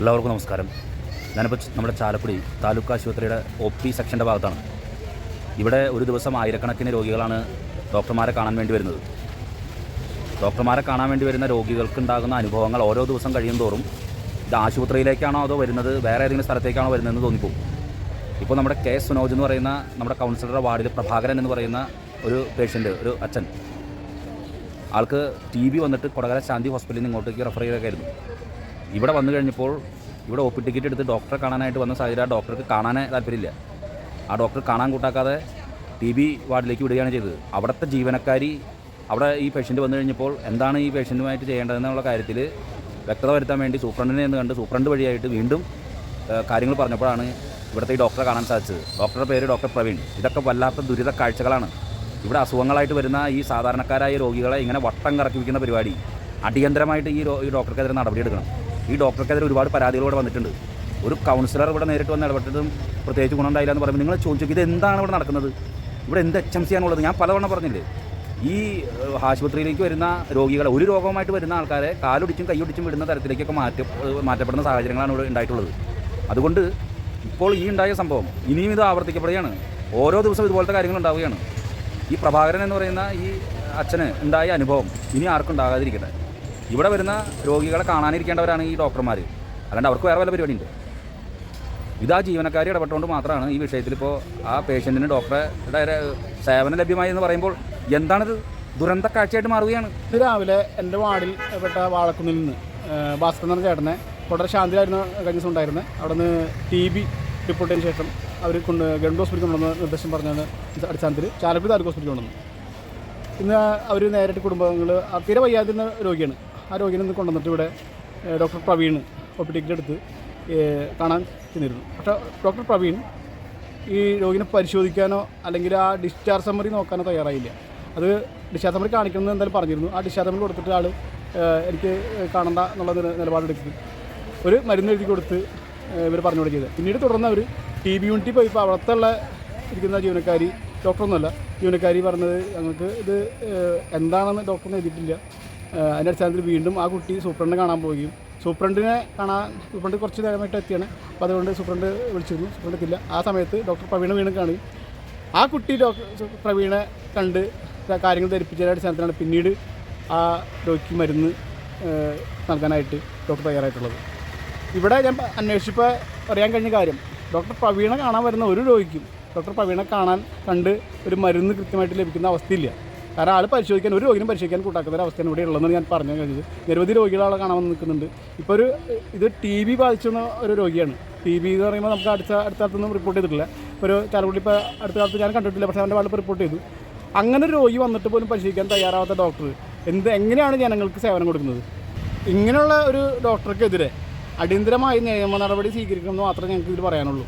എല്ലാവർക്കും നമസ്കാരം. ഞാനിപ്പോൾ നമ്മുടെ ചാലക്കുടി താലൂക്ക് ആശുപത്രിയുടെ ഒ പി സെക്ഷന്റെ ഭാഗത്താണ്. ഇവിടെ ഒരു ദിവസം ആയിരക്കണക്കിന് രോഗികളാണ് ഡോക്ടർമാരെ കാണാൻ വേണ്ടി വരുന്നത്. ഡോക്ടർമാരെ കാണാൻ വേണ്ടി വരുന്ന രോഗികൾക്ക് ഉണ്ടാകുന്ന അനുഭവങ്ങൾ ഓരോ ദിവസം കഴിയും തോറും ഇത് ആശുപത്രിയിലേക്കാണോ അതോ വരുന്നത് വേറെ ഏതെങ്കിലും സ്ഥലത്തേക്കാണോ വരുന്നതെന്ന് തോന്നിപ്പോകും. ഇപ്പോൾ നമ്മുടെ കെ സുനോജ് എന്ന് പറയുന്ന നമ്മുടെ കൗൺസിലറുടെ വാർഡിൽ പ്രഭാകരൻ എന്ന് പറയുന്ന ഒരു പേഷ്യന്റ് ഒരു അച്ഛൻ. ആൾക്ക് ടി ബി വന്നിട്ട് കൊടകര ശാന്തി ഹോസ്പിറ്റലിൽ നിന്ന് ഇങ്ങോട്ടേക്ക് റെഫർ ചെയ്തൊക്കെയായിരുന്നു ഇവിടെ വന്നു കഴിഞ്ഞപ്പോൾ ഇവിടെ ഒ പി ടിക്കറ്റ് എടുത്ത് ഡോക്ടറെ കാണാനായിട്ട് വന്ന സാഹചര്യം ആ ഡോക്ടർക്ക് കാണാനേ താല്പര്യമില്ല. ആ ഡോക്ടർ കാണാൻ കൂട്ടാക്കാതെ ടി ബി വാർഡിലേക്ക് വിടുകയാണ് ചെയ്തത്. അവിടുത്തെ ജീവനക്കാരി അവിടെ ഈ പേഷ്യന്റ് വന്നു കഴിഞ്ഞപ്പോൾ എന്താണ് ഈ പേഷ്യന്റുമായിട്ട് ചെയ്യേണ്ടതെന്നുള്ള കാര്യത്തിൽ വ്യക്തത വരുത്താൻ വേണ്ടി സൂപ്രണ്ടിനെ എന്ന് കണ്ട് സൂപ്രണ്ട് വഴിയായിട്ട് വീണ്ടും കാര്യങ്ങൾ പറഞ്ഞപ്പോഴാണ് ഇവിടുത്തെ ഈ ഡോക്ടറെ കാണാൻ സാധിച്ചത്. ഡോക്ടറുടെ പേര് ഡോക്ടർ പ്രവീൺ. ഇതൊക്കെ വല്ലാത്ത ദുരിത കാഴ്ചകളാണ്. ഇവിടെ അസുഖങ്ങളായിട്ട് വരുന്ന ഈ സാധാരണക്കാരായ രോഗികളെ ഇങ്ങനെ വട്ടം കറക്കി വയ്ക്കുന്ന പരിപാടി. അടിയന്തരമായിട്ട് ഈ ഡോക്ടർക്കെതിരെ നടപടിയെടുക്കണം. ഈ ഡോക്ടർക്കെതിരെ ഒരുപാട് പരാതികൾ ഇവിടെ വന്നിട്ടുണ്ട്. ഒരു കൗൺസിലർ ഇവിടെ നേരിട്ട് വന്ന് ഇടപെട്ടതും പ്രത്യേകിച്ച് ഗുണമുണ്ടായില്ല എന്ന് പറയുമ്പോൾ നിങ്ങൾ ചോദിച്ചു ഇത് എന്താണ് ഇവിടെ നടക്കുന്നത്? ഇവിടെ എന്ത് എച്ച് എം സി ആണുള്ളത്? ഞാൻ പലവണ്ണം പറഞ്ഞില്ലേ ഈ ആശുപത്രിയിലേക്ക് വരുന്ന രോഗികളെ ഒരു രോഗവുമായിട്ട് വരുന്ന ആൾക്കാരെ കാലൊടിച്ചും കൈയൊടിച്ചും വിടുന്ന തരത്തിലേക്കൊക്കെ മാറ്റ മാറ്റപ്പെടുന്ന സാഹചര്യങ്ങളാണ് ഇവിടെ ഉണ്ടായിട്ടുള്ളത്. അതുകൊണ്ട് ഇപ്പോൾ ഈ ഉണ്ടായ സംഭവം ഇനിയും ഇത് ആവർത്തിക്കപ്പെടുകയാണ്. ഓരോ ദിവസം ഇതുപോലത്തെ കാര്യങ്ങൾ ഉണ്ടാവുകയാണ്. ഈ പ്രഭാകരൻ എന്ന് പറയുന്ന ഈ അച്ഛന് ഉണ്ടായ അനുഭവം ഇനി ആർക്കും ഉണ്ടാകാതിരിക്കട്ടെ. ഇവിടെ വരുന്ന രോഗികളെ കാണാനിരിക്കേണ്ടവരാണ് ഈ ഡോക്ടർമാർ അല്ലാണ്ട് അവർക്ക് വേറെ വല്ല പരിപാടിയുണ്ട്. ഇത് ആ ജീവനക്കാരി ഇടപെട്ടുകൊണ്ട് മാത്രമാണ് ഈ വിഷയത്തിൽ ഇപ്പോൾ ആ പേഷ്യന്റിന് ഡോക്ടറെ സേവനം ലഭ്യമായി എന്ന് പറയുമ്പോൾ എന്താണിത്? ദുരന്ത കാഴ്ചയായിട്ട് മാറുകയാണ്. ഇന്ന് രാവിലെ എന്റെ വാർഡിൽ പെട്ട വാഴക്കുന്നിൽ നിന്ന് ഭാസ്കർ എന്ന ചേട്ടനെ വളരെ ശാന്തിയിലായിരുന്നു കഴിഞ്ഞ ദിവസം ഉണ്ടായിരുന്നത് അവിടെ നിന്ന് ടി ബി റിപ്പോർട്ടിന് ശേഷം അവർ കൊണ്ട് ഗവൺമെന്റ് ഹോസ്പിറ്റലിൽ കൊണ്ടുവന്ന നിർദ്ദേശം പറഞ്ഞാണ് അടിസ്ഥാനത്തിൽ ചാലക്കുടി താലൂക്ക് ഹോസ്പിറ്റലിൽ കൊണ്ടുവന്നു ഇന്ന് അവർ നേരിട്ട് കുടുംബങ്ങൾ തീരെ വയ്യാതിരുന്ന രോഗിയാണ്. ആ രോഗിനെ ഒന്ന് കൊണ്ടുവന്നിട്ട് ഇവിടെ doctor Praveen O P ticket എടുത്ത് കാണാൻ ചെന്നിരുന്നു. പക്ഷേ ഡോക്ടർ പ്രവീൺ ഈ രോഗിനെ പരിശോധിക്കാനോ അല്ലെങ്കിൽ ആ ഡിസ്ചാർജ് സമ്മറി നോക്കാനോ തയ്യാറായില്ല. അത് ഡിസ്ചാർജ് സമ്മറി കാണിക്കണമെന്ന് എന്തായാലും പറഞ്ഞിരുന്നു. ആ ഡിസ്ചാർജ് സമ്മറി കൊടുത്തിട്ട് ആൾ എനിക്ക് കാണണ്ട എന്നുള്ള നില- നിലപാടെടുത്ത് ഒരു മരുന്ന് എഴുതി കൊടുത്ത് ഇവർ പറഞ്ഞു ചെയ്തത്. പിന്നീട് തുടർന്ന് അവർ ടി ബി യൂണിറ്റി പോയി. ഇപ്പോൾ അവിടുത്തെ ഉള്ള ഇരിക്കുന്ന ജീവനക്കാരി ഡോക്ടറൊന്നുമല്ല. ജീവനക്കാരി പറഞ്ഞത് ഞങ്ങൾക്ക് ഇത് എന്താണെന്ന് ഡോക്ടറിന് എഴുതിയിട്ടില്ല. അതിന്റെ അടിസ്ഥാനത്തിൽ വീണ്ടും ആ കുട്ടി സൂപ്രണ്ടിനെ കാണാൻ പോവുകയും. സൂപ്രണ്ടിനെ കാണാൻ സൂപ്രണ്ട് കുറച്ച് നേരമായിട്ട് എത്തിയാണ്. അപ്പോൾ അതുകൊണ്ട് സൂപ്രണ്ട് വിളിച്ചിരുന്നു. സൂപ്രണ്ട് എത്തില്ല ആ സമയത്ത് ഡോക്ടർ പ്രവീണ വീണ്ടും കാണുകയും. ആ കുട്ടി ഡോക്ടർ പ്രവീണെ കണ്ട് കാര്യങ്ങൾ ധരിപ്പിച്ചതിന്റെ അടിസ്ഥാനത്തിലാണ് പിന്നീട് ആ രോഗിക്ക് മരുന്ന് നൽകാനായിട്ട് ഡോക്ടർ തയ്യാറായിട്ടുള്ളത്. ഇവിടെ ഞാൻ അന്വേഷിച്ചപ്പോൾ അറിയാൻ കഴിഞ്ഞ കാര്യം ഡോക്ടർ പ്രവീണ കാണാൻ വരുന്ന ഒരു രോഗിക്കും ഡോക്ടർ പ്രവീണ കാണാൻ കണ്ട് ഒരു മരുന്ന് കൃത്യമായിട്ട് ലഭിക്കുന്ന അവസ്ഥയില്ല. കാരണം ആൾ പരിശോധിക്കാൻ ഒരു രോഗിനും പരിശോധിക്കാൻ കൂട്ടാക്കുന്ന ഒരു അവസ്ഥയാണ് ഇവിടെ ഉള്ളതെന്ന് ഞാൻ പറഞ്ഞു കഴിഞ്ഞത് നിരവധി രോഗികളാളെ കാണാൻ നിൽക്കുന്നുണ്ട് ഇപ്പോൾ ഒരു ഇത് ടി ബി ബാധിച്ചുന്ന ഒരു രോഗിയാണ്. ടി ബി എന്ന് പറയുമ്പോൾ നമുക്ക് അടുത്ത അടുത്ത കാലത്തൊന്നും റിപ്പോർട്ട് ചെയ്തിട്ടില്ല. ഇപ്പോൾ ഒരു ചാലക്കുടി ഇപ്പോൾ അടുത്ത കാലത്ത് ഞാൻ കണ്ടിട്ടില്ല പക്ഷേ അവന്റെ വാളിപ്പോൾ റിപ്പോർട്ട് ചെയ്തു. അങ്ങനെ ഒരു രോഗി വന്നിട്ട് പോലും പരിശോധിക്കാൻ തയ്യാറാവാത്ത ഡോക്ടർ എന്ത് എങ്ങനെയാണ് ജനങ്ങൾക്ക് സേവനം കൊടുക്കുന്നത്? ഇങ്ങനെയുള്ള ഒരു ഡോക്ടർക്കെതിരെ അടിയന്തരമായി നിയമ നടപടി സ്വീകരിക്കണമെന്ന് മാത്രമേ ഞങ്ങൾക്ക് ഇതിൽ പറയാനുള്ളൂ.